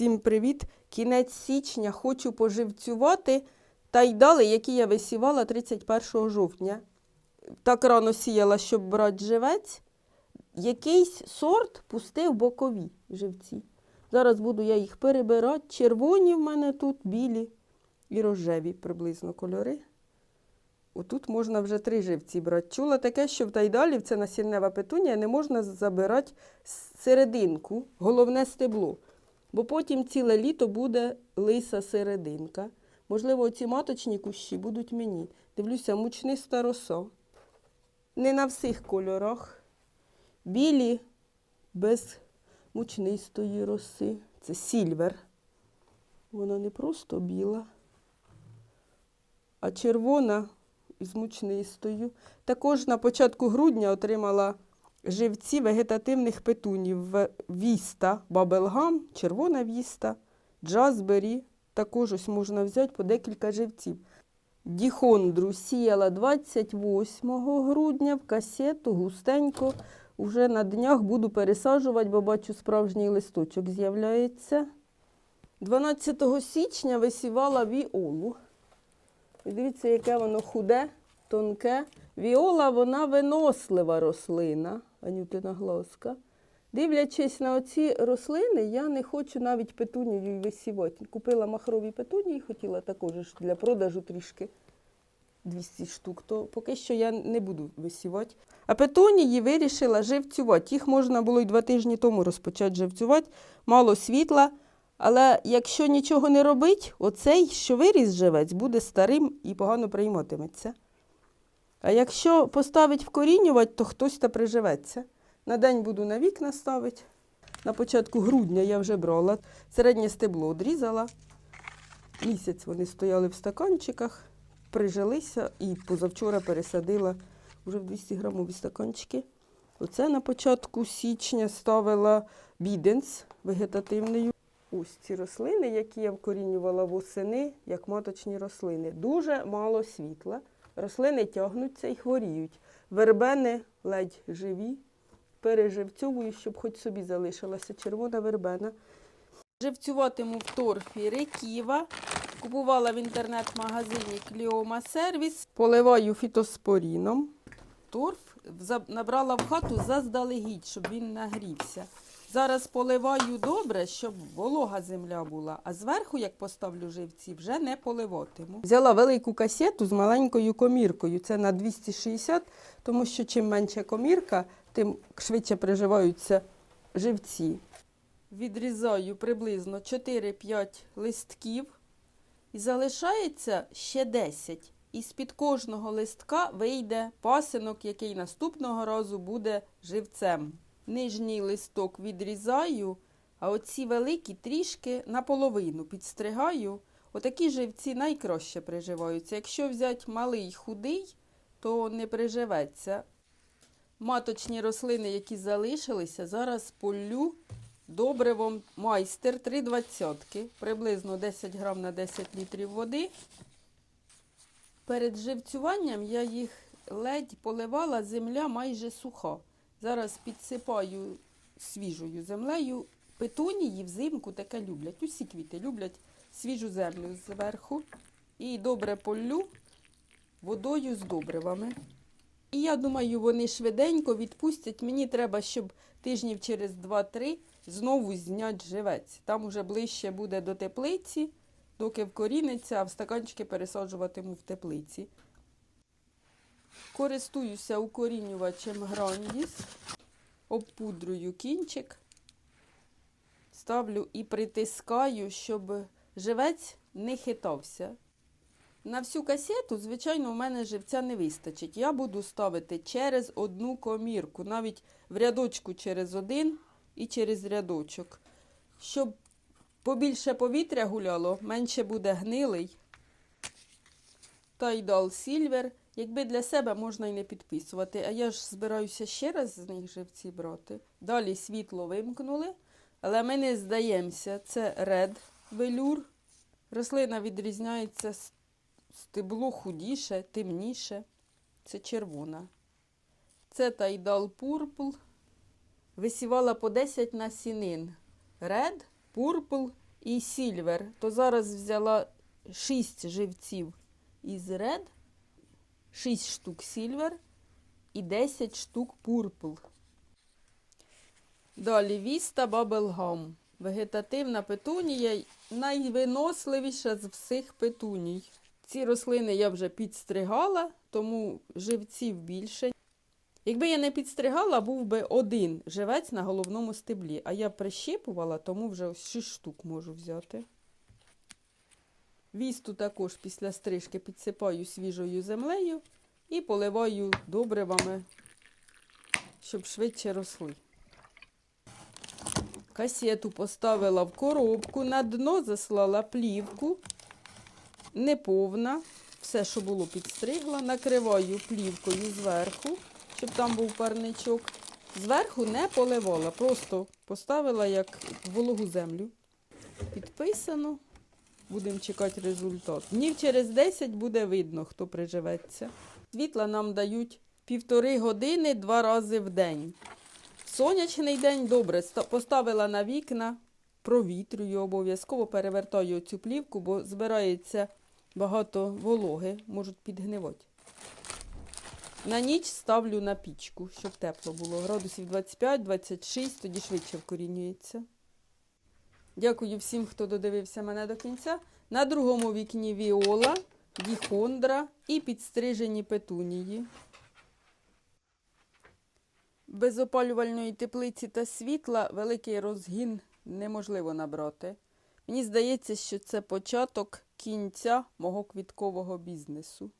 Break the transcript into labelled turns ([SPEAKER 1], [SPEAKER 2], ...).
[SPEAKER 1] Всім привіт! Кінець січня хочу поживцювати та й дали, які я висівала 31 жовтня. Так рано сіяла, щоб брати живець. Якийсь сорт пустив бокові живці. Зараз буду я їх перебирати. Червоні в мене тут, білі і рожеві приблизно кольори. Отут можна вже три живці брати. Чула таке, що в Тайдалів це насіннева петунія, не можна забирати серединку, головне стебло. Бо потім ціле літо буде лиса серединка. Можливо, ці маточні кущі будуть мені. Дивлюся, мучниста роса. Не на всіх кольорах. Білі без мучнистої роси. Це сільвер. Вона не просто біла, а червона із мучнистою. Також на початку грудня отримала живці вегетативних петунів Віста, Бабелгам, червона віста, Джазбері. Також ось можна взяти по декілька живців. Діхондру сіяла 28 грудня в касету густенько. Уже на днях буду пересаджувати, бо бачу, справжній листочок з'являється. 12 січня висівала віолу. І дивіться, яке воно худе, тонке. Віола, вона винослива рослина, анютина глазка. Дивлячись на оці рослини, я не хочу навіть петунію висівати. Купила махрові петунії, хотіла також для продажу трішки 200 штук, то поки що я не буду висівати. А петунії вирішила живцювати. Їх можна було й два тижні тому розпочати живцювати. Мало світла. Але якщо нічого не робить, оцей, що виріс живець, буде старим і погано прийматиметься. А якщо поставить вкорінювати, то хтось та приживеться. На день буду на вікна ставити. На початку грудня я вже брала. Середнє стебло одрізала. Місяць вони стояли в стаканчиках, прижилися і позавчора пересадила вже в 200 грамові стаканчики. Оце на початку січня ставила біденс вегетативний. Ось ці рослини, які я вкорінювала восени, як маточні рослини. Дуже мало світла. Рослини тягнуться і хворіють. Вербени ледь живі. Переживцьовую, щоб хоч собі залишилася червона вербена. Живцюватиму в торфі реківа. Купувала в інтернет-магазині Кліома Сервіс. Поливаю фітоспоріном. Торф набрала в хату заздалегідь, щоб він нагрівся. Зараз поливаю добре, щоб волога земля була, а зверху, як поставлю живці, вже не поливатиму. Взяла велику касету з маленькою коміркою. Це на 260, тому що чим менша комірка, тим швидше приживаються живці. Відрізаю приблизно 4-5 листків і залишається ще 10. І з-під кожного листка вийде пасинок, який наступного разу буде живцем. Нижній листок відрізаю, а оці великі трішки наполовину підстригаю. Отакі живці найкраще приживаються. Якщо взяти малий худий, то не приживеться. Маточні рослини, які залишилися, зараз полю добривом майстер 3,20, приблизно 10 грам на 10 літрів води. Перед живцюванням я їх ледь поливала, земля майже суха. Зараз підсипаю свіжою землею. Петунії взимку таке люблять. Усі квіти люблять свіжу землю зверху. І добре полю водою з добривами. І я думаю, вони швиденько відпустять. Мені треба, щоб тижнів через 2-3 знову зняти живець. Там уже ближче буде до теплиці, доки вкоріниться, а в стаканчики пересаджуватиму в теплиці. Користуюся укорінювачем Грандіс, обпудрую кінчик, ставлю і притискаю, щоб живець не хитався. На всю касету, звичайно, у мене живця не вистачить. Я буду ставити через одну комірку, навіть в рядочку через один і через рядочок. Щоб побільше повітря гуляло, менше буде гнилий. Тайдал Сільвер. Якби для себе можна і не підписувати. А я ж збираюся ще раз з них живці брати. Далі світло вимкнули, але ми не здаємося. Це ред велюр. Рослина відрізняється стебло худіше, темніше. Це червона. Це тайдал пурпл. Висівала по 10 насінин. Ред, пурпл і сільвер, то зараз взяла 6 живців із ред, 6 штук сільвер і 10 штук пурпл. Далі віста бабелгам. Вегетативна петунія найвиносливіша з всіх петуній. Ці рослини я вже підстригала, тому живців більше. Якби я не підстригала, був би один живець на головному стеблі, а я прищипувала, тому вже ось 6 штук можу взяти. Вісту також після стрижки підсипаю свіжою землею і поливаю добривами, щоб швидше росли. Касету поставила в коробку, на дно заслала плівку, неповна, все, що було, підстригла, накриваю плівкою зверху, щоб там був парничок. Зверху не поливала, просто поставила як вологу землю. Підписано. Будемо чекати результат. Днів через 10 буде видно, хто приживеться. Світла нам дають півтори години два рази в день. Сонячний день добре. Поставила на вікна, провітрюю, обов'язково перевертаю цю плівку, бо збирається багато вологи, можуть підгнивати. На ніч ставлю на пічку, щоб тепло було. Градусів 25-26, тоді швидше вкорінюється. Дякую всім, хто додивився мене до кінця. На другому вікні віола, діхондра і підстрижені петунії. Без опалювальної теплиці та світла великий розгін неможливо набрати. Мені здається, що це початок кінця мого квіткового бізнесу.